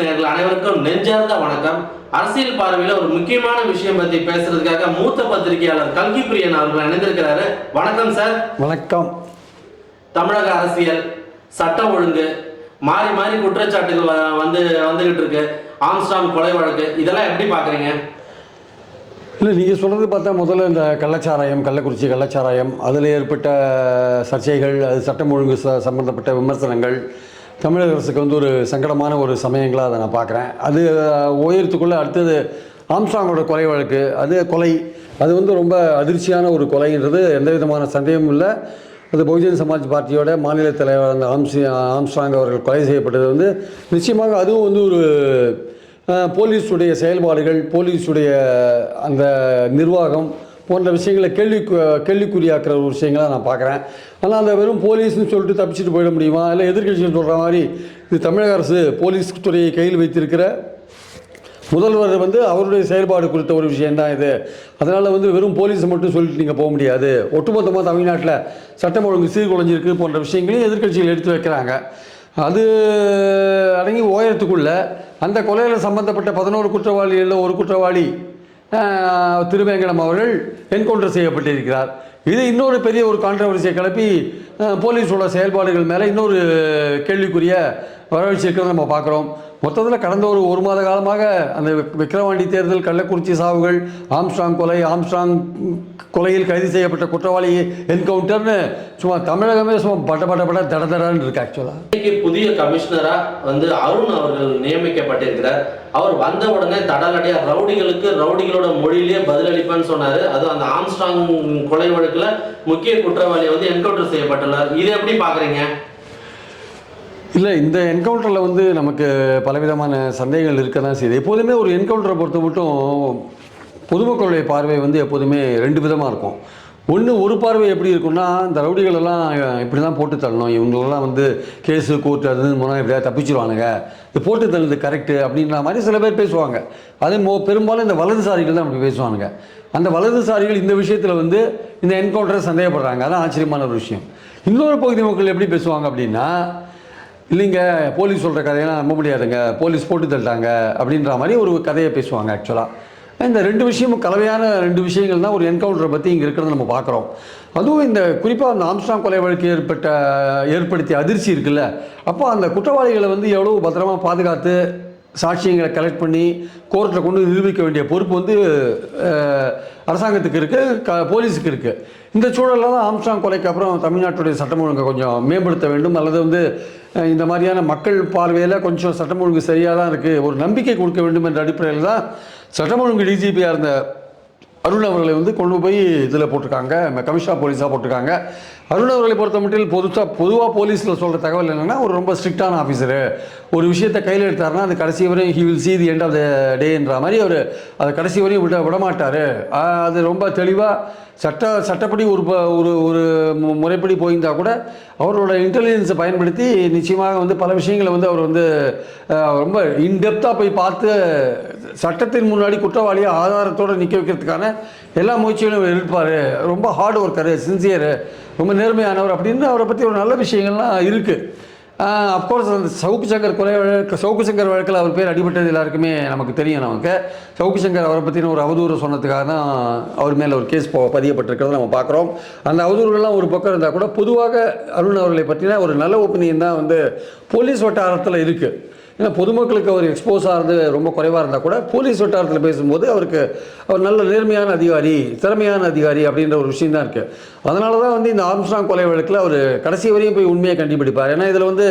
நேயர்கள் அனைவருக்கும் நெஞ்சார்ந்த வணக்கம். அரசியல் பார்வையில் ஒரு முக்கியமான விஷயம் பத்தி பேசுறதுக்காக மூத்த பத்திரிகையாளர் கல்கி பிரியன் அவர்கள் இணைந்திருக்கிறாரு. வணக்கம் சார். வணக்கம். தமிழக அரசியல் சட்டம் ஒழுங்கு மாறி மாறி குற்றச்சாட்டுகள் வந்து வந்துகிட்டு இருக்கு. ஆம்ஸ்டாங் கொலை வழக்கு இதெல்லாம் எப்படி பாக்குறீங்க? இல்லை நீங்கள் சொல்கிறது பார்த்தா முதல்ல இந்த கள்ளச்சாராயம் கள்ளக்குறிச்சி கள்ளச்சாராயம் அதில் ஏற்பட்ட சர்ச்சைகள் அது சட்டம் ஒழுங்கு ச சம்பந்தப்பட்ட விமர்சனங்கள் தமிழக அரசுக்கு வந்து ஒரு சங்கடமான ஒரு சமயங்களாக அதை நான் பார்க்குறேன். அது உயரத்துக்குள்ளே அடுத்தது ஆம்ஸ்டாங்கோட கொலை வழக்கு அது கொலை. அது வந்து ரொம்ப அதிர்ச்சியான ஒரு கொலைன்றது எந்த விதமான சந்தேகமும் இல்லை. அது பகுஜன் சமாஜ் பார்ட்டியோட மாநில தலைவர் அந்த ஆம்சி ஆம்ஸ்டாங் அவர்கள் கொலை செய்யப்பட்டது வந்து நிச்சயமாக அதுவும் வந்து ஒரு போலீஸுடைய செயல்பாடுகள் போலீஸுடைய அந்த நிர்வாகம் போன்ற விஷயங்களை கேள்வி கேள்விக்குறியாக்குற ஒரு விஷயங்களாக நான் பார்க்குறேன். ஆனால் அந்த வெறும் போலீஸ்னு சொல்லிட்டு தப்பிச்சுட்டு போயிட முடியுமா? இல்லை எதிர்கட்சிகள் சொல்கிற மாதிரி இது தமிழக அரசு போலீஸ் துறையை கையில் வைத்திருக்கிற முதல்வர் வந்து அவருடைய செயல்பாடு குறித்த ஒரு விஷயம்தான் இது. அதனால் வந்து வெறும் போலீஸை மட்டும் சொல்லிட்டு நீங்கள் போக முடியாது. ஒட்டுமொத்தமாக தமிழ்நாட்டில் சட்டம் ஒழுங்கு சீர்குலைஞ்சிருக்கு போன்ற விஷயங்களையும் எதிர்க்கட்சிகள் எடுத்து வைக்கிறாங்க. அது அடங்கி ஓயறதுக்குள்ள அந்த கொலையில் சம்மந்தப்பட்ட பதினோரு குற்றவாளிகளில் ஒரு குற்றவாளி திருவேங்கடம் அவர்கள் என்கவுண்டர் செய்யப்பட்டிருக்கிறார். இது இன்னொரு பெரிய ஒரு கான்ட்ரவர்சியை கிளப்பி போலீஸோட செயல்பாடுகள் மேலே இன்னொரு கேள்விக்குரிய வரவழைச்சிருக்கிறத நம்ம பார்க்குறோம். மொத்தத்தில் கடந்த ஒரு ஒரு மாத காலமாக அந்த விக்ரவாண்டி விக்கிரவாண்டி தேர்தல் கள்ளக்குறிச்சி சாவுகள் ஆம்ஸ்ட்ராங் கொலை ஆம்ஸ்ட்ராங் கொலையில் கைது செய்யப்பட்ட குற்றவாளி என்கவுண்டர்னு சும்மா தமிழகமே சும்மா பட்ட பட்ட பட தட தடன்னு இருக்கு ஆக்சுவலாக இன்னைக்கு புதிய கமிஷனராக வந்து அருண் அவர்கள் நியமிக்கப்பட்டிருக்கிறார். அவர் வந்த உடனே தடலடியா ரவுடிகளுக்கு ரவுடிகளோட மொழியிலேயே பதிலளிப்பேன்னு சொன்னார். அதுவும் அந்த ஆம்ஸ்ட்ராங் கொலை வழக்குல முக்கிய குற்றவாளி வந்து என்கவுண்டர் செய்யப்பட்டுள்ளார். இதை எப்படி பாக்குறீங்க இல்லை இந்த என்கவுண்டரில் வந்து நமக்கு பலவிதமான சந்தேகங்கள் இருக்க தான் செய்யுது. எப்போதுமே ஒரு என்கவுண்டரை பொறுத்த மட்டும் பொதுமக்களுடைய பார்வை வந்து எப்போதுமே ரெண்டு விதமாக இருக்கும். ஒன்று ஒரு பார்வை எப்படி இருக்கும்னா இந்த ரவுடிகளெல்லாம் இப்படி தான் போட்டு தள்ளணும். இவங்களெல்லாம் வந்து கேஸு கோர்ட்டு அது மூலம் எப்படியா தப்பிச்சிருவானுங்க. இது போட்டு தள்ளுது கரெக்டு அப்படின்ற மாதிரி சில பேர் பேசுவாங்க. அதே மோ பெரும்பாலும் இந்த வலதுசாரிகள் தான் அப்படி பேசுவானுங்க. அந்த வலதுசாரிகள் இந்த விஷயத்தில் வந்து இந்த என்கவுண்டரை சந்தேகப்படுறாங்க. அதான் ஆச்சரியமான ஒரு விஷயம். இன்னொரு பகுதி மக்கள் எப்படி பேசுவாங்க அப்படின்னா இல்லைங்க போலீஸ் சொல்கிற கதையெல்லாம் நம்ப முடியாதுங்க. போலீஸ் போட்டு தள்ளிட்டாங்க அப்படின்ற மாதிரி ஒரு கதையை பேசுவாங்க ஆக்சுவலாக இந்த ரெண்டு விஷயமும் கலவையான ரெண்டு விஷயங்கள் தான் ஒரு என்கவுண்டரை பற்றி இங்கே இருக்கிறத நம்ம பார்க்குறோம். அதுவும் இந்த குறிப்பாக அந்த ஆம்ஸ்டாங் கொலை வழக்கு ஏற்பட்ட ஏற்படுத்திய அதிர்ச்சி இருக்குல்ல. அப்போ அந்த குற்றவாளிகளை வந்து எவ்வளோ பத்திரமா பாதுகாத்து சாட்சியங்களை கலெக்ட் பண்ணி கோர்ட்டில் கொண்டு நிரூபிக்க வேண்டிய பொறுப்பு வந்து அரசாங்கத்துக்கு இருக்குது க போலீஸுக்கு இருக்குது இந்த சூழலில் தான் ஆம்ஸ்டாங் கொலைக்கு அப்புறம் தமிழ்நாட்டுடைய சட்டம் ஒழுங்கை கொஞ்சம் மேம்படுத்த வேண்டும். அல்லது வந்து இந்த மாதிரியான மக்கள் பார்வையில் கொஞ்சம் சட்டம் ஒழுங்கு சரியாக தான் இருக்குது ஒரு நம்பிக்கை கொடுக்க வேண்டும் என்ற அடிப்படையில் தான் சட்டம் ஒழுங்கு டிஜிபியாக இருந்த அருண் அவர்களை வந்து கொண்டு போய் இதில் போட்டிருக்காங்க. கமிஷா போலீஸாக போட்டிருக்காங்க. அருண் அவர்களை பொறுத்த மட்டும் பொதுவாக பொதுவாக போலீஸில் சொல்கிற தகவல் என்னென்னா ஒரு ரொம்ப ஸ்ட்ரிக்டான ஆஃபீஸரு ஒரு விஷயத்தை கையில் எடுத்தாருன்னா அது கடைசி வரையும் he will see the end of the டேன்ற மாதிரி அவர் அதை கடைசி வரையும் விட விடமாட்டார். அது ரொம்ப தெளிவாக சட்ட சட்டப்படி ஒரு ப- ஒரு ஒரு முறைப்படி போயிருந்தால் கூட அவரோட இன்டெலிஜென்ஸை பயன்படுத்தி நிச்சயமாக வந்து பல விஷயங்களை வந்து அவர் வந்து ரொம்ப இன்டெப்த்தாக போய் பார்த்து சட்டத்தின் முன்னாடி குற்றவாளியை ஆதாரத்தோடு நிற்க வைக்கிறதுக்கான எல்லா முயற்சிகளும் அவர் ரொம்ப ஹார்ட் ஒர்க்கரு சின்சியரு ரொம்ப நேர்மையானவர் அப்படின்னு அவரை பற்றி ஒரு நல்ல விஷயங்கள்லாம் இருக்குது அப்கோர்ஸ் அந்த சவுக்கு சங்கர் கொலை வழக்கு சவுக்கு சங்கர் வழக்கில் அவர் பேர் அடிபட்டது எல்லாருக்குமே நமக்கு தெரியும் நமக்கு. சவுக்கு சங்கர் அவரை பற்றின ஒரு அவதூறு சொன்னதுக்காக தான் அவர் மேலே ஒரு கேஸ் போ பதியப்பட்டிருக்கிறத நம்ம பார்க்குறோம். அந்த அவதூறுகள்லாம் ஒரு பக்கம் இருந்தால் கூட பொதுவாக அருண் அவர்களை பற்றின ஒரு நல்ல ஒப்பீனியன் தான் வந்து போலீஸ் வட்டாரத்தில் இருக்குது ஏன்னா பொதுமக்களுக்கு அவர் எக்ஸ்போஸ் ஆகிறது ரொம்ப குறைவாக இருந்தால் கூட போலீஸ் வட்டாரத்தில் பேசும்போது அவருக்கு அவர் நல்ல நேர்மையான அதிகாரி திறமையான அதிகாரி அப்படின்ற ஒரு விஷயம் தான் இருக்குது அதனால தான் வந்து இந்த ஆம்ஸ்டாங் கொலை வழக்கில் அவர் கடைசி வரையும் போய் உண்மையை கண்டுபிடிப்பார். ஏன்னா இதில் வந்து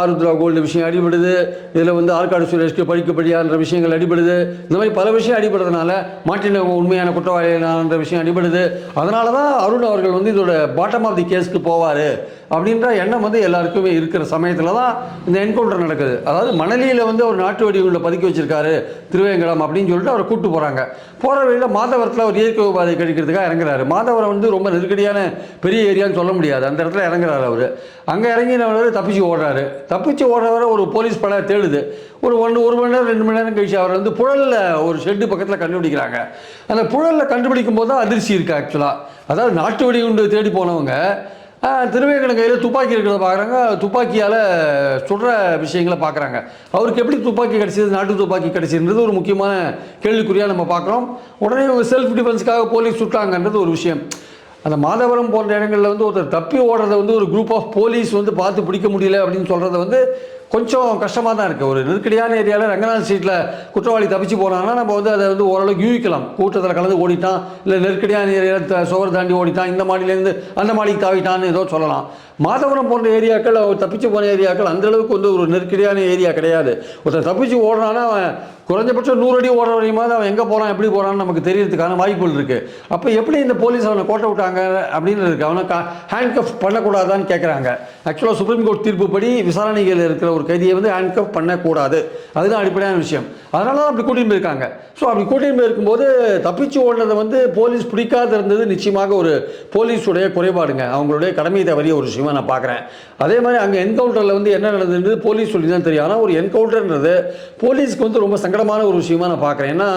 ஆருத்ரா கோல்டு விஷயம் அடிபடுது. இதில் வந்து ஆற்காடு சுரேஷ்க்கு படிக்கப்படியான்ற விஷயங்கள் அடிபடுது. இந்த மாதிரி பல விஷயம் அடிபடுறதுனால மாட்டின உண்மையான குற்றவாளிகளான்ற விஷயம் அடிபடுது. அதனால தான் அருண் அவர்கள் வந்து இதோட பாட்டம் ஆஃப் தி கேஸ்க்கு போவார் அப்படின்ற எண்ணம் வந்து எல்லாருக்குமே இருக்கிற சமயத்தில் தான் இந்த என்கவுண்டர் நடக்குது. அதாவது மணலியில் வந்து ஒரு நாட்டு வெடிகுள்ள பதுக்கி வச்சிருக்காரு திருவேங்கடம் அப்படின்னு சொல்லிட்டு அவரை கூட்டு போகிறாங்க போகிற வழியில் மாதவரத்தில் ஒரு இயற்கை உபாதை கழிக்கிறதுக்காக இறங்குறாரு. மாதவரம் வந்து ரொம்ப நெருக்கடியான பெரிய ஏரியான்னு சொல்ல முடியாது. அந்த இடத்துல இறங்குறாரு அவர். அங்கே இறங்கினவர் தப்பிச்சு ஓடுறாரு. தப்பிச்சு ஓடுறவரை ஒரு போலீஸ் படை தேடுது. ஒரு ஒன்று ஒரு மணி நேரம் ரெண்டு மணி நேரம் கழிச்சு அவர் வந்து புழலில் ஒரு ஷெட்டு பக்கத்தில் கண்டுபிடிக்கிறாங்க. அந்த புழலில் கண்டுபிடிக்கும் போது தான் அதிர்ச்சி இருக்குது ஆக்சுவலாக அதாவது நாட்டு வெடிகுண்டு தேடி போனவங்க திருவேங்கடம் கையில் துப்பாக்கி இருக்கிறத பார்க்குறாங்க துப்பாக்கியால் சுடுற விஷயங்களை பார்க்குறாங்க அவருக்கு எப்படி துப்பாக்கி கிடச்சிது நாட்டு துப்பாக்கி கிடச்சிதுன்றது ஒரு முக்கியமான கேள்விக்குறியாக நம்ம பார்க்குறோம் உடனே இவங்க செல்ஃப் டிஃபென்ஸ்க்காக போலீஸ் சுட்டாங்கன்றது ஒரு விஷயம். அந்த மாதவரம் போன்ற இடங்களில் வந்து ஒருத்தர் தப்பி ஓடுறத வந்து ஒரு குரூப் ஆஃப் போலீஸ் வந்து பார்த்து பிடிக்க முடியல அப்படின்னு சொல்கிறத வந்து கொஞ்சம் கஷ்டமாக தான் இருக்குது ஒரு நெருக்கடியான ஏரியாவில் ரங்கநாத் சீட்டில் குற்றவாளி தப்பிச்சு போனாங்கன்னா நம்ம வந்து அதை வந்து ஓரளவுக்கு யூகிக்கலாம். கூட்டத்தில் கலந்து ஓடிட்டான் இல்லை நெருக்கடியான ஏரியாவில் சுவர் தாண்டி ஓடிட்டான் இந்த மாடியிலேருந்து அந்த மாடிக்கு தாவிட்டான்னு ஏதோ சொல்லலாம். மாதவரம் போன்ற ஏரியாக்கள் அவர் தப்பிச்சு போன ஏரியாக்கள் அந்த அளவுக்கு வந்து ஒரு நெருக்கடியான ஏரியா கிடையாது. ஒருத்தர் தப்பிச்சு ஓடுறான்னா அவன் குறைஞ்சபட்சம் நூறு அடி ஓடுற வரையுமாவது அவன் எங்கே போகிறான் எப்படி போகிறான்னு நமக்கு தெரியறதுக்கான வாய்ப்புகள் இருக்குது அப்போ எப்படி இந்த போலீஸ் அவனை கோட்டை விட்டாங்க அப்படின்னு இருக்கு. அவனை ஹேண்ட் கஃப் பண்ணக்கூடாதான்னு கேட்குறாங்க ஆக்சுவலாக சுப்ரீம் கோர்ட் தீர்ப்புப்படி விசாரணைகள் இருக்கிற ஒரு கைதியை வந்து ஹேண்ட்கப் பண்ணக்கூடாது. அதுதான் அடிப்படையான விஷயம். அதனால தான் அப்படி கூட்டின்னு போயிருக்காங்க. ஸோ அப்படி கூட்டின்னு போயிருக்கும்போது தப்பிச்சு ஓடுனதை வந்து போலீஸ் பிடிக்காத இருந்தது நிச்சயமாக ஒரு போலீஸுடைய குறைபாடுங்க. அவங்களுடைய கடமையை தவறிய ஒரு விஷயமா நான் பார்க்குறேன். அதே மாதிரி அங்கே என்கவுண்டரில் வந்து என்ன நடந்ததுன்றது போலீஸ் சொல்லி தான் தெரியும். ஆனால் ஒரு என்கவுண்டர்ன்றது போலீஸ்க்கு வந்து ரொம்ப சங்கடமான ஒரு விஷயமா நான் பார்க்குறேன். ஏன்னா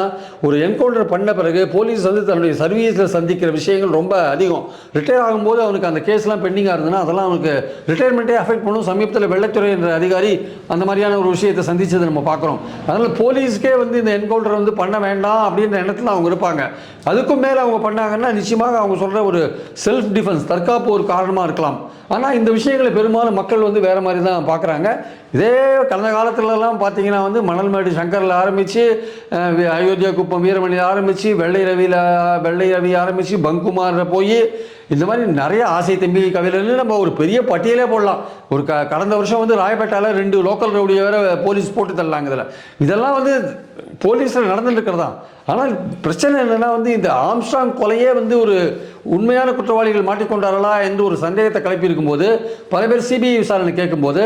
ஒரு என்கவுண்டர் பண்ண பிறகு போலீஸ் வந்து தன்னுடைய சர்வீஸில் சந்திக்கிற விஷயங்கள் ரொம்ப அதிகம். ரிட்டையர் ஆகும்போது அவனுக்கு அந்த கேஸ்லாம் பெண்டிங்காக இருந்ததுன்னா அதெல்லாம் அவனுக்கு ரிட்டையர்மெண்ட்டே அஃபெக்ட் பண்ணும். சமீபத்தில் வெள்ளத்துறை என்ற அதிகாரி அந்த மாதிரியான ஒரு விஷயத்தை சந்திச்சதை நம்ம பார்க்குறோம். அதனால் போலீஸ்க்கே வந்து இந்த என்கவுண்டர் வந்து பண்ண வேண்டாம் அப்படின்ற எண்ணத்தில் அவங்க இருப்பாங்க. அதுக்கும் மேலே அவங்க பண்ணாங்கன்னா நிச்சயமாக அவங்க சொல்கிற ஒரு செல்ஃப் டிஃபென்ஸ் தற்காப்பு ஒரு காரணமாக இருக்கலாம். ஆனால் இந்த விஷயங்களை பெரும்பாலும் மக்கள் வந்து வேறு மாதிரி தான் பார்க்குறாங்க. இதே கடந்த காலத்துலலாம் பார்த்தீங்கன்னா வந்து மணல்மேடு சங்கரில் ஆரம்பித்து அயோத்தியா குப்பம் வீரமணியில் ஆரம்பித்து வெள்ளை ரவியில் வெள்ளை ரவி ஆரம்பித்து பங்குமாரில் போய் இந்த மாதிரி நிறைய ஆசை தம்பி கவிழன்னு நம்ம ஒரு பெரிய பட்டியலே போடலாம். ஒரு க கடந்த வருஷம் வந்து ராயப்பேட்டாவில் ரெண்டு லோக்கல் ரவுடியை வேற போலீஸ் போட்டு தள்ளாங்க இதில். இதெல்லாம் வந்து போலீஸில் நடந்துட்டு இருக்கிறதா? ஆனால் பிரச்சனை என்னென்னா வந்து இந்த ஆம்ஸ்டாங் கொலையே வந்து ஒரு உண்மையான குற்றவாளிகள் மாட்டிக்கொண்டார்களா என்று ஒரு சந்தேகத்தை கிளப்பி இருக்கும்போது பல பேர் சிபிஐ விசாரணை கேட்கும்போது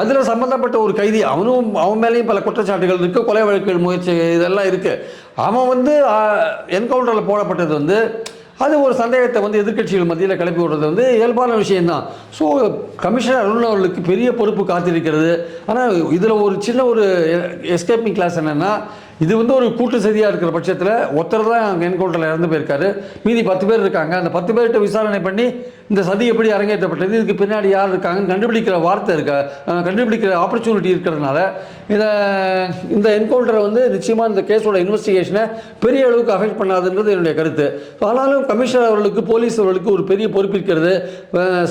அதில் சம்மந்தப்பட்ட ஒரு கைதி அவனும் அவன் மேலேயும் பல குற்றச்சாட்டுகள் இருக்குது கொலை வழக்குகள் முயற்சி இதெல்லாம் இருக்குது அவன் வந்து என்கவுண்டரில் போடப்பட்டது வந்து அது ஒரு சந்தேகத்தை வந்து எதிர்க்கட்சிகள் மத்தியில் கிளப்பி விடுறது வந்து இயல்பான விஷயம்தான். ஸோ கமிஷனர் அருண் அவர்களுக்கு பெரிய பொறுப்பு காத்திருக்கிறது. ஆனால் இதில் ஒரு சின்ன ஒரு எஸ்கேப்பிங் கிளாஸ் என்னென்னா இது வந்து ஒரு கூட்டு செய்தியாக இருக்கிற பட்சத்தில் ஒருத்தர் தான் அங்கே என்கவுண்டரில் இறந்து போயிருக்காரு. மீதி பத்து பேர் இருக்காங்க. அந்த பத்து பேர்கிட்ட விசாரணை பண்ணி இந்த சதி எப்படி அரங்கேற்றப்பட்டது? இதுக்கு பின்னாடி யார் இருக்காங்கன்னு கண்டுபிடிக்கிற வார்த்தை இருக்கா? கண்டுபிடிக்கிற ஆப்பர்ச்சுனிட்டி இருக்கிறதுனால இதை இந்த என்கவுண்டரை வந்து நிச்சயமாக இந்த கேஸோட இன்வெஸ்டிகேஷனை பெரிய அளவுக்கு அஃபெக்ட் பண்ணாதுன்றது என்னுடைய கருத்து. ஆனாலும் கமிஷனர் அவர்களுக்கு போலீஸ் அவர்களுக்கு ஒரு பெரிய பொறுப்பிருக்கிறது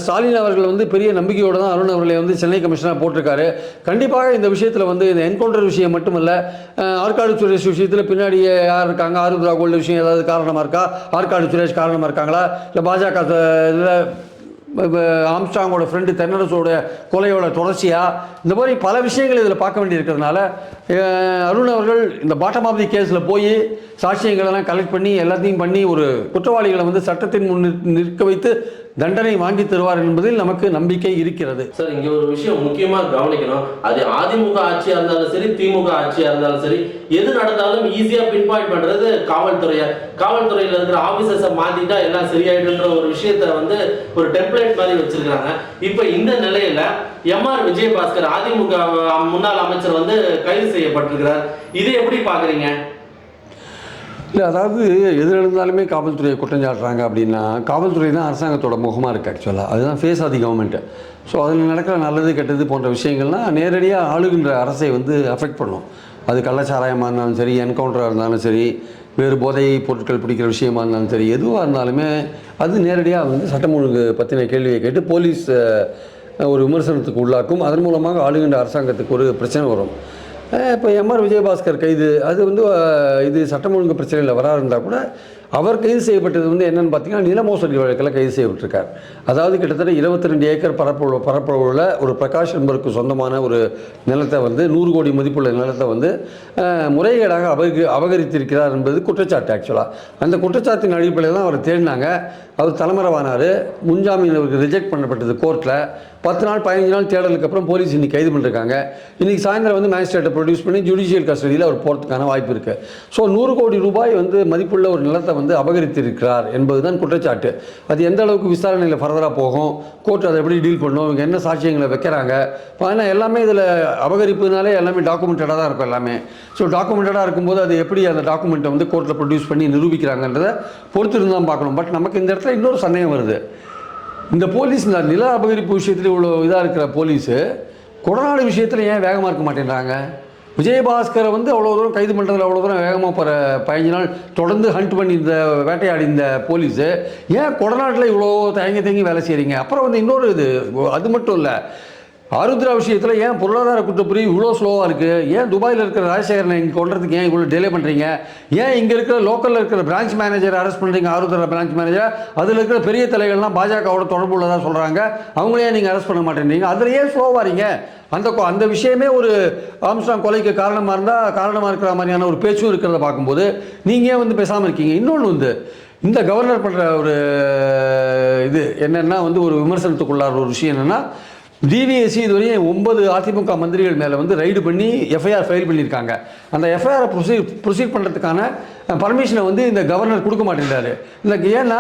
ஸ்டாலின் அவர்கள் வந்து பெரிய நம்பிக்கையோடு தான் அருண் அவர்களை வந்து சென்னை கமிஷனாக போட்டிருக்காரு. கண்டிப்பாக இந்த விஷயத்தில் வந்து இந்த என்கவுண்டர் விஷயம் மட்டுமல்ல ஆற்காடு சுரேஷ் விஷயத்தில் பின்னாடி யார் இருக்காங்க? ஆருத்ரா கோல்டு விஷயம் ஏதாவது காரணமாக இருக்கா? ஆற்காடு சுரேஷ் காரணமாக இருக்காங்களா? இல்லை பாஜக இதில் ஆம்ஸ்டாங்கோட ஃப்ரெண்டு தென்னரசோட கொலையோட தொடர்ச்சியாக இந்த மாதிரி பல விஷயங்கள் இதில் பார்க்க வேண்டியிருக்கிறதுனால அருண் அவர்கள் இந்த பாட்டம் ஆஃப் தி கேஸில் போய் சாட்சியங்களெல்லாம் கலெக்ட் பண்ணி எல்லாத்தையும் பண்ணி ஒரு குற்றவாளிகளை வந்து சட்டத்தின் முன் நிற்க வைத்து தண்டனை வாங்கி தருவார் என்பதில் நமக்கு நம்பிக்கை இருக்கிறது. சார் இங்க ஒரு விஷயம் முக்கியமா கவனிக்கணும். அது அதிமுக ஆட்சியா இருந்தாலும் சரி திமுக ஆட்சியா இருந்தாலும் சரி எது நடந்தாலும் ஈஸியா பின் பாயிண்ட் பண்றது காவல்துறையா? காவல்துறையில இருக்கிற ஆபீசர்ஸை மாத்திட்டா எல்லாம் சரியாயிடுன்ற ஒரு விஷயத்த வந்து ஒரு டெம்ப்ளேட் மாதிரி வச்சிருக்காங்க இப்ப இந்த நிலையில எம்ஆர் விஜயபாஸ்கர் அதிமுக முன்னாள் அமைச்சர் வந்து கைது செய்யப்பட்டிருக்கிறார். இது எப்படி பாக்குறீங்க? இல்லை அதாவது எது இருந்தாலுமே காவல்துறையை குற்றம் சாட்டுறாங்க அப்படின்னா காவல்துறை தான் அரசாங்கத்தோட முகமாக இருக்குது ஆக்சுவலாக அதுதான் face of the government so அதில் நடக்கிற நல்லது கெட்டது போன்ற விஷயங்கள்லாம் நேரடியாக ஆளுகின்ற அரசை வந்து அஃபெக்ட் பண்ணும். அது கள்ளச்சாராயமாக இருந்தாலும் சரி என்கவுண்டராக இருந்தாலும் சரி வேறு போதை பொருட்கள் பிடிக்கிற விஷயமா இருந்தாலும் சரி எதுவாக இருந்தாலுமே அது நேரடியாக வந்து சட்டம் ஒழுங்கு பற்றின கேள்வியை கேட்டு போலீஸ் ஒரு விமர்சனத்துக்கு உள்ளாக்கும். அதன் மூலமாக ஆளுகின்ற அரசாங்கத்துக்கு ஒரு பிரச்சனை வரும். இப்போ எம்ஆர் விஜயபாஸ்கர் கைது. அது வந்து இது சட்டம் ஒழுங்கு பிரச்சனையில் வரா இருந்தால் கூட அவர் கைது செய்யப்பட்டது வந்து என்னென்னு பார்த்தீங்கன்னா நில மோசடி வழக்கில் கைது செய்யப்பட்டிருக்கார். அதாவது கிட்டத்தட்ட 22 ரெண்டு ஏக்கர் பரப்பு பரப்பளவுள்ள ஒரு பிரகாஷ் என்பவருக்கு சொந்தமான ஒரு நிலத்தை வந்து நூறு கோடி மதிப்புள்ள நிலத்தை வந்து முறைகேடாக அபகரி அபகரித்திருக்கிறார் என்பது குற்றச்சாட்டு ஆக்சுவலாக அந்த குற்றச்சாட்டின் அடிப்படையில் தான் அவர் தேடினாங்க. அவர் தலைமறைவானார். முன்ஜாமீன் அவருக்கு ரிஜெக்ட் பண்ணப்பட்டது கோர்ட்டில் பத்து நாள் பதினஞ்சு நாள் தேடலுக்கு அப்புறம் போலீஸ் இன்னைக்கு கைது பண்ணிருக்காங்க. இன்றைக்கி சாயந்தரம் வந்து மேஜிஸ்ட்ரேட்டை ப்ரொடியூஸ் பண்ணி ஜுடிஷியல் கஸ்டடியில் அவர் போகிறதுக்கான வாய்ப்பு இருக்குது ஸோ நூறு கோடி ரூபாய் வந்து மதிப்புள்ள ஒரு நிலத்தை வந்து அபகரித்திருக்கிறார் என்பதுதான் குற்றச்சாட்டு. அது எந்த அளவுக்கு விசாரணையில் ஃபர்தராக போகும்? கோர்ட் அதை எப்படி டீல் பண்ணும்? இவங்க என்ன சாட்சியங்களை வைக்கிறாங்க? ஆனால் எல்லாமே இதில் அபகரிப்புனாலே எல்லாமே டாக்குமெண்டடாக தான் இருக்கும் எல்லாமே. ஸோ டாக்குமெண்டடாக இருக்கும்போது அது எப்படி அந்த டாக்குமெண்ட்டை வந்து கோர்ட்டில் ப்ரொடியூஸ் பண்ணி நிரூபிக்கிறாங்கன்றதை பொறுத்து இருந்து தான் பார்க்கணும். பட் நமக்கு இந்த இடத்துல இன்னொரு சந்தேகம் வருது. இந்த போலீஸ் இந்த நில அபகரிப்பு விஷயத்தில் இவ்வளோ இதாக இருக்கிற போலீஸு கொடநாடு விஷயத்தில் ஏன் வேகமாக இருக்க மாட்டேன்றாங்க? விஜயபாஸ்கரை வந்து அவ்வளோ தூரம் கைது பண்ணுறதுல அவ்வளோ தூரம் வேகமாக போகிற பதினஞ்சு நாள் தொடர்ந்து ஹண்ட் பண்ணி இந்த வேட்டையாடி இந்த போலீஸு ஏன் கொடநாட்டில் இவ்வளோ தயங்கி தயங்கி வேலை செய்கிறீங்க அப்புறம் வந்து இன்னொரு இது அது மட்டும் இல்லை ஆருத்ரா விஷயத்தில் ஏன் பொருளாதார குற்றப்பிரிவு இவ்வளோ ஸ்லோவாக இருக்குது ஏன் துபாயில் இருக்கிற ராஜசேகரனை இங்கே கொண்டுறதுக்கு ஏன் இவ்வளோ டிலே பண்ணுறீங்க ஏன் இங்கே இருக்கிற லோக்கலில் இருக்கிற பிரான்ச் மேனேஜர் அரெஸ்ட் பண்ணுறீங்க ஆருத்ரா பிரான்ச் மேனேஜர் அதில் இருக்கிற பெரிய தலைகள்லாம் பாஜகவோட தொடர்பு உள்ளதாக சொல்கிறாங்க அவங்களே நீங்கள் அரெஸ்ட் பண்ண மாட்டேன்றீங்க. அதில் ஏன் ஸ்லோவாகிறீங்க அந்த கொ- அந்த விஷயமே ஒரு ஆம்ஸ்டாங் கொலைக்கு காரணமாக இருந்தால் காரணமாக இருக்கிற மாதிரியான ஒரு பேச்சும் இருக்கிறத பார்க்கும்போது நீங்கள் ஏன் வந்து பேசாமல் இருக்கீங்க? இன்னொன்று வந்து இந்த கவர்னர் பண்ணுற ஒரு இது என்னென்னா வந்து ஒரு விமர்சனத்துக்குள்ளார ஒரு விஷயம் என்னென்னா டிவிஎஸ்சி இதுவரையும் ஒன்பது அதிமுக மந்திரிகள் மேலே வந்து ரைடு பண்ணி எஃப்ஐஆர் ஃபைல் பண்ணியிருக்காங்க. அந்த எஃப்ஐஆரை ப்ரொசீட் ப்ரொசீட் பண்ணுறதுக்கான பர்மிஷனை வந்து இந்த கவர்னர் கொடுக்க மாட்டேங்கிறாரு இந்த ஏன்னா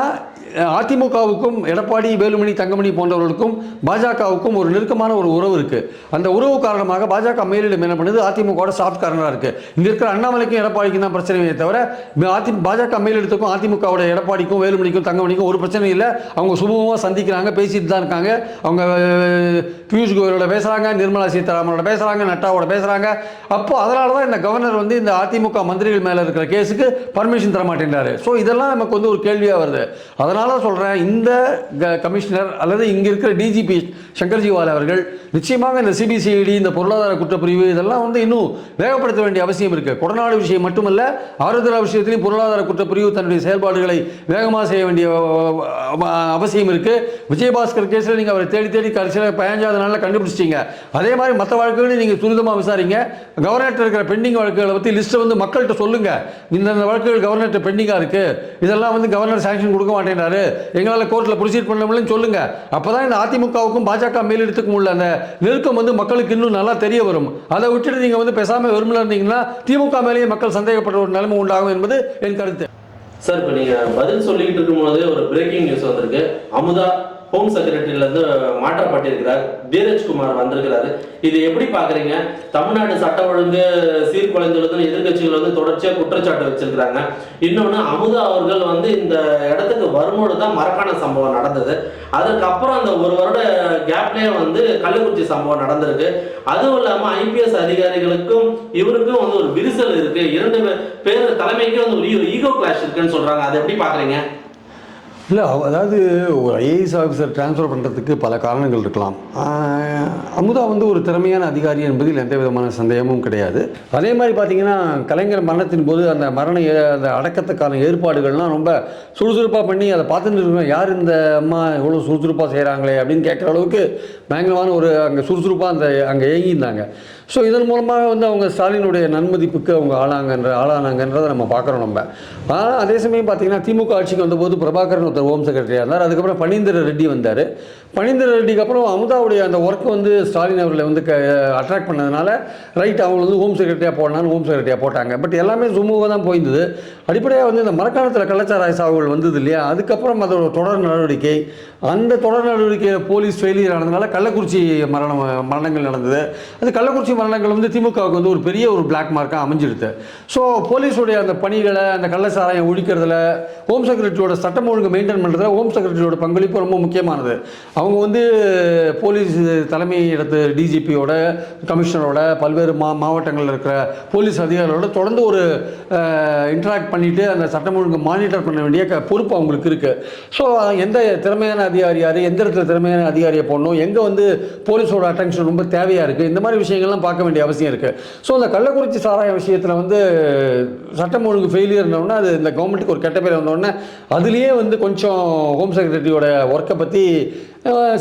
அதிமுகவுக்கும் எடப்பாடி வேலுமணி தங்கமணி போன்றவர்களுக்கும் பாஜகவுக்கும் ஒரு நெருக்கமான ஒரு உறவு இருக்குது அந்த உறவு காரணமாக பாஜக மேலிடம் என்ன பண்ணுது? அதிமுகவோட சாஃப்ட் கார்னராக இருக்குது இங்கே இருக்கிற அண்ணாமலைக்கும் எடப்பாடிக்கும் தான் பிரச்சனையே தவிர அதி பாஜக மேலிடத்துக்கும் அதிமுகவோட எடப்பாடிக்கும் வேலுமணிக்கும் தங்கமணிக்கும் ஒரு பிரச்சனை இல்லை. அவங்க சுமூகமாக சந்திக்கிறாங்க பேசிட்டு தான் இருக்காங்க. அவங்க பியூஷ் கோயலோட பேசுகிறாங்க நிர்மலா சீதாராமனோட பேசுகிறாங்க நட்டாவோட பேசுகிறாங்க அப்போ அதனால தான் இந்த கவர்னர் வந்து இந்த அதிமுக மந்திரிகள் மேலே இருக்கிற கேஸுக்கு பர்மிஷன் தர மாட்டேங்கிறாரு ஸோ இதெல்லாம் நமக்கு வந்து ஒரு கேள்வியாக வருது. அதனால் சொல்கிறேன் இந்த க- கமிஷனர் அல்லது இங்கே இருக்கிற டிஜிபி சங்கர்ஜிவால் அவர்கள் நிச்சயமாக இந்த சிபிசிஐடி இந்த பொருளாதார குற்றப்பிரிவு இதெல்லாம் வந்து இன்னும் வேகப்படுத்த வேண்டிய அவசியம் இருக்குது கொடநாடு விஷயம் மட்டுமல்ல ஆருத்ரா விஷயத்திலையும் பொருளாதார குற்றப்பிரிவு தன்னுடைய செயல்பாடுகளை வேகமாக செய்ய வேண்டிய அவசியம் இருக்குது விஜயபாஸ்கர் கேஸில் நீங்கள் அவரை தேடி தேடி கடைசியில் பதினஞ்சாவது நாளில் கண்டுபிடிச்சிட்டீங்க. அதே மாதிரி மற்ற வழக்குகளையும் நீங்கள் துரிதமாக விசாரிங்க. கவர்னர்கிட்ட இருக்கிற பெண்டிங் வழக்குகளை பற்றி லிஸ்ட்டை வந்து மக்கள்கிட்ட சொல்லுங்கள் இந்தந்த வழக்குகள் கவர்னர்கிட்ட பெண்டிங்காக இருக்குது இதெல்லாம் வந்து கவர்னர் சாங்ஷன் கொடுக்க மாட்டேங்கிறாரு எங்களால் கோர்ட்டில் ப்ரொசீட் பண்ண முடியலன்னு சொல்லுங்கள் அப்போ தான் இந்த அதிமுகவுக்கும் பாஜக மேலிடத்துக்கும் உள்ள அந்த நெருக்கம் வந்து மக்களுக்கு இன்னும் நல்லா தெரிய வரும். அதை விட்டுட்டு நீங்கள் வந்து பேசாமல் விரும்பல இருந்தீங்கன்னா திமுக மேலேயே மக்கள் சந்தேகப்படுற ஒரு நிலைமை உண்டாகும் என்பது என் கருத்து. சார் இப்போ நீங்கள் பதில் சொல்லிக்கிட்டு இருக்கும்போது ஒரு பிரேக்கிங் நியூஸ் வந்திருக்கு. அமுதா ஹோம் செக்ரட்டரியிலிருந்து மாற்றப்பட்டிருக்கிறார். தீரஜ்குமார் வந்திருக்கிறாரு. இது எப்படி பாக்குறீங்க தமிழ்நாடு சட்ட ஒழுங்கு சீர்குலைந்துள்ளதுன்னு எதிர்கட்சிகள் வந்து தொடர்ச்சியா குற்றச்சாட்டு வச்சிருக்கிறாங்க. இன்னொன்னு அமுதா அவர்கள் வந்து இந்த இடத்துக்கு வரும்போது தான் மரக்கான சம்பவம் நடந்தது. அதுக்கப்புறம் அந்த ஒரு வருட கேப்லயே வந்து கள்ளக்குறிச்சி சம்பவம் நடந்திருக்கு. அதுவும் இல்லாம ஐபிஎஸ் அதிகாரிகளுக்கும் இவருக்கும் வந்து ஒரு விரிசல் இருக்கு. இரண்டு பேர் தலைமைக்கு வந்து ஒரு ஈகோ கிளாஷ் இருக்குன்னு சொல்றாங்க. அதை எப்படி பாக்குறீங்க இல்லை அதாவது ஒரு ஐஏஎஸ் ஆஃபீஸர் ட்ரான்ஸ்ஃபர் பண்ணுறதுக்கு பல காரணங்கள் இருக்கலாம். அமுதா வந்து ஒரு திறமையான அதிகாரி என்பதில் எந்த விதமான சந்தேகமும் கிடையாது. அதே மாதிரி பார்த்தீங்கன்னா கலைஞர் மரணத்தின் போது அந்த மரண ஏ- அந்த அடக்கத்துக்கான ஏற்பாடுகள்லாம் ரொம்ப சுறுசுறுப்பாக பண்ணி அதை பார்த்துட்டு இருக்கோம். யார் இந்த அம்மா இவ்வளோ சுறுசுறுப்பாக செய்கிறாங்களே அப்படின்னு கேட்குற அளவுக்கு பயங்கரமான ஒரு அங்கே சுறுசுறுப்பாக அந்த அங்கே இயங்கியிருந்தாங்க ஸோ இதன் மூலமாக வந்து அவங்க ஸ்டாலினுடைய நன்மதிப்புக்கு அவங்க ஆளாங்கன்ற ஆளானாங்கன்றதை நம்ம பார்க்குறோம் நம்ம. ஆனால் அதே சமயம் பார்த்தீங்கன்னா திமுக ஆட்சிக்கு வந்தபோது பிரபாகரன் ஒருத்தர் ஹோம் செக்ரட்டரியாக இருந்தார். அதுக்கப்புறம் பனீந்திர ரெட்டி வந்தார். பனீந்திர ரெட்டிக்கு அப்புறம் அமுதாவுடைய அந்த ஒர்க் வந்து ஸ்டாலின் அவர்களை வந்து க அட்ராக்ட் பண்ணதுனால ரைட் அவங்க வந்து ஹோம் செக்ரட்டரியாக போடலான்னு ஹோம் செக்ரட்டரியாக போட்டாங்க. பட் எல்லாமே சுமூகமாக தான் போயிருந்தது. அடிப்படையாக வந்து இந்த மரக்காணத்தில் கள்ளச்சாராய சாவுகள் வந்தது இல்லையா? அதுக்கப்புறம் அதோட தொடர் நடவடிக்கை அந்த தொடர் நடவடிக்கையில் போலீஸ் ஃபெயிலியர் ஆனதுனால கள்ளக்குறிச்சி மரணம் மரணங்கள் நடந்தது. அந்த கள்ளக்குறிச்சி மரணங்கள் வந்து திமுகவுக்கு வந்து ஒரு பெரிய ஒரு பிளாக் மார்க்காக அமைஞ்சிடுது. ஸோ போலீஸுடைய அந்த பணிகளை அந்த கள்ளச்சாராயம் ஒழிக்கிறதுல ஹோம் செக்ரட்டரியோட சட்டம் ஒழுங்கு மெயின்டைன் பண்ணுறதுல ஹோம் செக்ரட்டரியோட பங்களிப்பு ரொம்ப முக்கியமானது. அவங்க வந்து போலீஸ் தலைமை இடத்து டிஜிபியோட கமிஷனரோட பல்வேறு மா மாவட்டங்களில் இருக்கிற போலீஸ் அதிகாரிகளோட தொடர்ந்து ஒரு இன்ட்ராக்ட் பண்ணிவிட்டு அந்த சட்டம் ஒழுங்கு மானிட்டர் பண்ண வேண்டிய க- பொறுப்பு அவங்களுக்கு இருக்குது ஸோ எந்த திறமையான அதிகாரி யார் எந்த இடத்துல திறமையான அதிகாரியை போடணும் எங்கே வந்து போலீஸோட அட்டென்ஷன் ரொம்ப தேவையாக இருக்குது இந்த மாதிரி விஷயங்கள்லாம் பார்க்க வேண்டிய அவசியம் இருக்குது ஸோ அந்த கள்ளக்குறிச்சி சாராய விஷயத்தில் வந்து சட்டம் ஒழுங்கு ஃபெயிலியர்னோடனே அது இந்த கவர்மெண்ட்டுக்கு ஒரு கெட்ட பேர் வந்தோடனே அதுலேயே வந்து கொஞ்சம் ஹோம் செக்ரட்டரியோட ஒர்க்கை பற்றி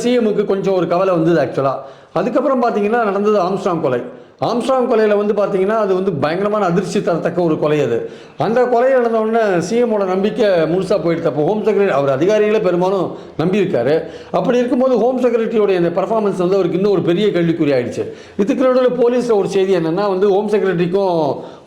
சிஎம்முக்கு கொஞ்சம் ஒரு கவலை வந்தது ஆக்சுவலாக அதுக்கப்புறம் பார்த்தீங்கன்னா நடந்தது ஆம்ஸ்ட்ராங் கொலை. ஆம்ஸ்ட்ராங் கொலையில் வந்து பார்த்தீங்கன்னா அது வந்து பயங்கரமான அதிர்ச்சி தரத்தக்க ஒரு கொலை அது. அந்த கொலை நடந்தவுடனே சிஎம்மோட நம்பிக்கை முழுசாக போயிடுது. அப்போ ஹோம் செக்ரட்டரி அவர் அதிகாரிகளை பெரும்பாலும் நம்பியிருக்காரு. அப்படி இருக்கும்போது ஹோம் செக்ரட்டரியோடைய இந்த பர்ஃபார்மன்ஸ் வந்து அவருக்கு இன்னும் ஒரு பெரிய கேள்விக்குறி ஆயிடுச்சு. இதுக்கு நடுவில் போலீஸில் ஒரு செய்தி என்னென்னா வந்து ஹோம் செக்ரட்டரிக்கும்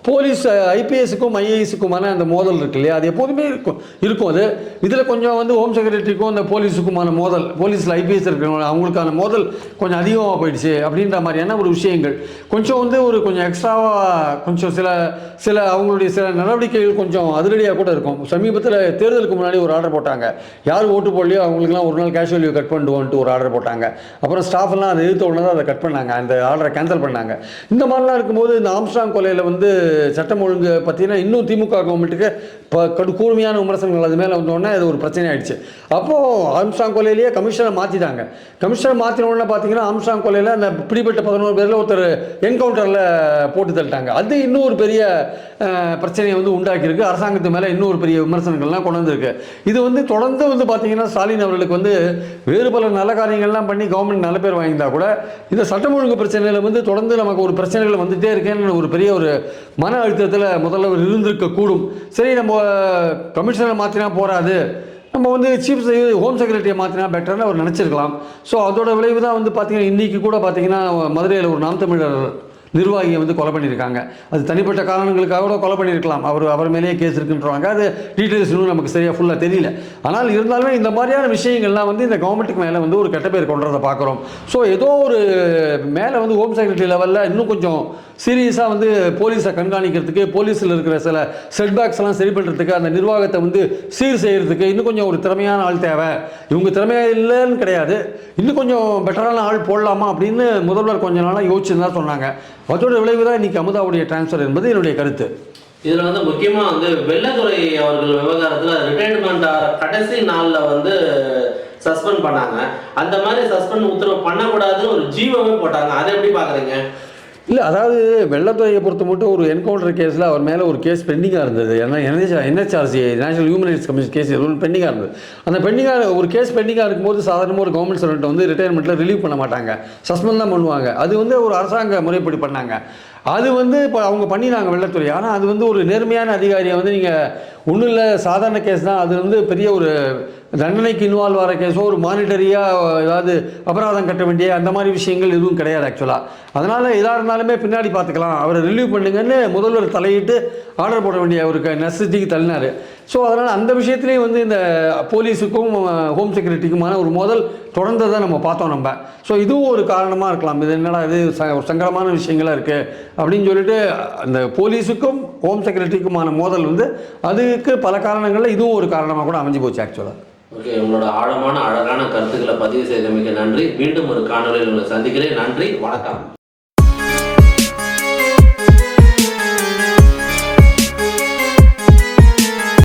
போலீஸ் ஐபிஎஸ்க்கும் ஐஏஎஸுக்குமான அந்த மோதல் இருக்கு இல்லையா? அது எப்போதுமே இருக்கும். இருக்கும். அது இதில் கொஞ்சம் வந்து ஹோம் செக்ரட்டரிக்கும் அந்த போலீஸுக்குமான மோதல். போலீஸில் ஐபிஎஸ் இருக்கிறவங்க அவங்களுக்கான மோதல் கொஞ்சம் அதிகமாக போயிடுச்சு அப்படின்ற மாதிரியான ஒரு விஷயங்கள். கொஞ்சம் வந்து ஒரு கொஞ்சம் எக்ஸ்ட்ராவாக கொஞ்சம் சில சில அவங்களுடைய சில நடவடிக்கைகள் கொஞ்சம் அதிரடியாக கூட இருக்கும். சமீபத்தில் தேர்தலுக்கு முன்னாடி ஒரு ஆர்டர் போட்டாங்க. யார் ஓட்டு போடலையோ அவங்களுக்குலாம் ஒரு நாள் கேஷுவல் லீவ் கட் பண்ணிடுவோன்ட்டு ஒரு ஆர்டர் போட்டாங்க. அப்புறம் ஸ்டாஃப் எல்லாம் அதை எதிர்த்த உடனே அதை கட் பண்ணாங்க. அந்த ஆர்டரை கேன்சல் பண்ணாங்க. இந்த மாதிரிலாம் இருக்கும்போது இந்த ஆம்ஸ்டாங் கொலையில் வந்து சட்டம் ஒழுங்கு பார்த்தீங்கன்னா இன்னும் திமுக கவர்மெண்ட்டுக்கு இப்போ கடு கூர்மையான விமர்சனங்கள். அது மேலே வந்தோடனே அது ஒரு பிரச்சனை ஆயிடுச்சு. அப்போது ஆம்ஸ்டாங் கொலையிலேயே கமிஷனை மாற்றிட்டாங்க கமிஷனை மாற்றின உடனே பார்த்தீங்கன்னா ஆம்ஸ்டாங் கொலையில் அந்த பிடிப்பட்ட பதினோரு பேரில் ஒருத்தர் என்கவுண்டரில் போட்டு தள்ளிட்டாங்க. அது இன்னும் ஒரு பெரிய பிரச்சனையை வந்து உண்டாக்கியிருக்கு. அரசாங்கத்து மேலே இன்னும் ஒரு பெரிய விமர்சனங்கள்லாம் கொண்டு வந்திருக்கு. இது வந்து தொடர்ந்து வந்து பார்த்தீங்கன்னா ஸ்டாலின் அவர்களுக்கு வந்து வேறு பல நல்ல காரியங்கள்லாம் பண்ணி கவர்மெண்ட் நல்ல பேர் வாங்கியிருந்தா கூட இந்த சட்டம் ஒழுங்கு பிரச்சனையில் வந்து தொடர்ந்து நமக்கு ஒரு பிரச்சனைகள் வந்துகிட்டே இருக்கேன்னு ஒரு பெரிய ஒரு மன அழுத்தத்தில் முதல்வர் இருந்திருக்கக்கூடும் சரி நம்ம கமிஷனரை மாற்றினா போகாது நம்ம வந்து சீஃப் ஹோம் செக்ரட்டரியை மாற்றினா பெட்டர்னு அவர் நினச்சிருக்கலாம். ஸோ அதோட விளைவு தான் வந்து பார்த்தீங்கன்னா இன்றைக்கி கூட பார்த்திங்கன்னா மதுரையில் ஒரு நாம் தமிழர் நிர்வாகியை வந்து கொலை பண்ணியிருக்காங்க. அது தனிப்பட்ட காரணங்களுக்காக கூட கொலை பண்ணியிருக்கலாம். அவர் அவர் மேலேயே கேஸ் இருக்குன்றாங்க அது டீட்டெயில்ஸ் இன்னும் நமக்கு சரியாக ஃபுல்லாக தெரியல. ஆனால் இருந்தாலுமே இந்த மாதிரியான விஷயங்கள்லாம் வந்து இந்த கவர்மெண்ட்டுக்கு மேலே வந்து ஒரு கெட்ட பேர் கொண்டுறதை பார்க்குறோம். ஸோ ஏதோ ஒரு மேலே வந்து ஹோம் செக்ரட்டரி லெவலில் இன்னும் கொஞ்சம் சீரியஸாக வந்து போலீஸை கண்காணிக்கிறதுக்கு போலீஸில் இருக்கிற சில செட்பேக்ஸ் சரி பண்ணுறதுக்கு அந்த நிர்வாகத்தை வந்து சீர் செய்கிறதுக்கு இன்னும் கொஞ்சம் ஒரு திறமையான ஆள் தேவை. இவங்க திறமையாக இல்லைன்னு கிடையாது. இன்னும் கொஞ்சம் பெட்டரான ஆள் போடலாமா அப்படின்னு முதல்வர் கொஞ்ச நாளாக யோசிச்சுன்னு தான் சொன்னாங்க. அதோட விளைவு தான் இன்றைக்கி அமுதாவுடைய டிரான்ஸ்ஃபர் என்பது என்னுடைய கருத்து. இதில் வந்து முக்கியமாக வந்து வெள்ளத்துறை அவர்கள் விவகாரத்தில் ரிட்டையர்மெண்ட் ஆகிற கடைசி நாளில் வந்து சஸ்பெண்ட் பண்ணாங்க. அந்த மாதிரி சஸ்பெண்ட் உத்தரவு பண்ணக்கூடாதுன்னு ஒரு ஜீவமே போட்டாங்க. அதை எப்படி பார்க்குறீங்க? இல்லை அதாவது வெள்ளத்துறையை பொறுத்த மட்டும் ஒரு என்கவுண்டர் கேஸில் அவர் மேலே ஒரு கேஸ் பெண்டிங்காக இருந்தது. ஏன்னா N H N H R C national human rights commission case எதுவும் பெண்டிங்காக இருந்தது. அந்த பெண்டிங்காக ஒரு கேஸ் பெண்டிங்காக இருக்கும்போது சாதாரணமாக ஒரு கவர்மெண்ட் சர்வெண்ட் வந்து ரிட்டையர்மெண்ட்டில் ரிலீவ் பண்ண மாட்டாங்க. சஸ்பெண்ட் தான் பண்ணுவாங்க. அது வந்து ஒரு அரசாங்க முறைப்படி பண்ணாங்க. அது வந்து இப்போ அவங்க பண்ணினாங்க வெள்ளத்துறை. ஆனால் அது வந்து ஒரு நேர்மையான அதிகாரியை வந்து நீங்கள் ஒன்றும் இல்லை சாதாரண கேஸ் தான். அது வந்து பெரிய ஒரு தண்டனைக்கு இன்வால்வ் ஆகிற கேஸோ ஒரு மானிட்டரியாக ஏதாவது அபராதம் கட்ட வேண்டிய அந்த மாதிரி விஷயங்கள் எதுவும் கிடையாது ஆக்சுவலாக அதனால் எதாக இருந்தாலுமே பின்னாடி பார்த்துக்கலாம். அவரை ரிலீவ் பண்ணுங்கன்னு முதல்வர் தலையிட்டு ஆர்டர் போட வேண்டிய ஒரு நெசசிட்டிக்கு தள்ளினார். ஸோ அதனால் அந்த விஷயத்துலேயும் வந்து இந்த போலீஸுக்கும் ஹோம் செக்யூரிட்டிக்குமான ஒரு மோதல் தொடர்ந்ததை நம்ம பார்த்தோம் நம்ம. ஸோ இதுவும் ஒரு காரணமாக இருக்கலாம். இது என்னடா இது ச ஒரு சங்கடமான விஷயங்களாக இருக்குது அப்படின்னு சொல்லிட்டு அந்த போலீஸுக்கும் ஹோம் செக்ரட்டரிக்குமான மோதல் வந்து அதுக்கு பல காரணங்களில் இதுவும் ஒரு காரணமாக கூட அமைஞ்சு போச்சு ஆக்சுவலாக ஓகே உங்களோட ஆழமான அழகான கருத்துக்களை பதிவு செய்தமைக்கு நன்றி. மீண்டும் ஒரு காணொலியில் உங்களை சந்திக்கிறேன். நன்றி வணக்கம்.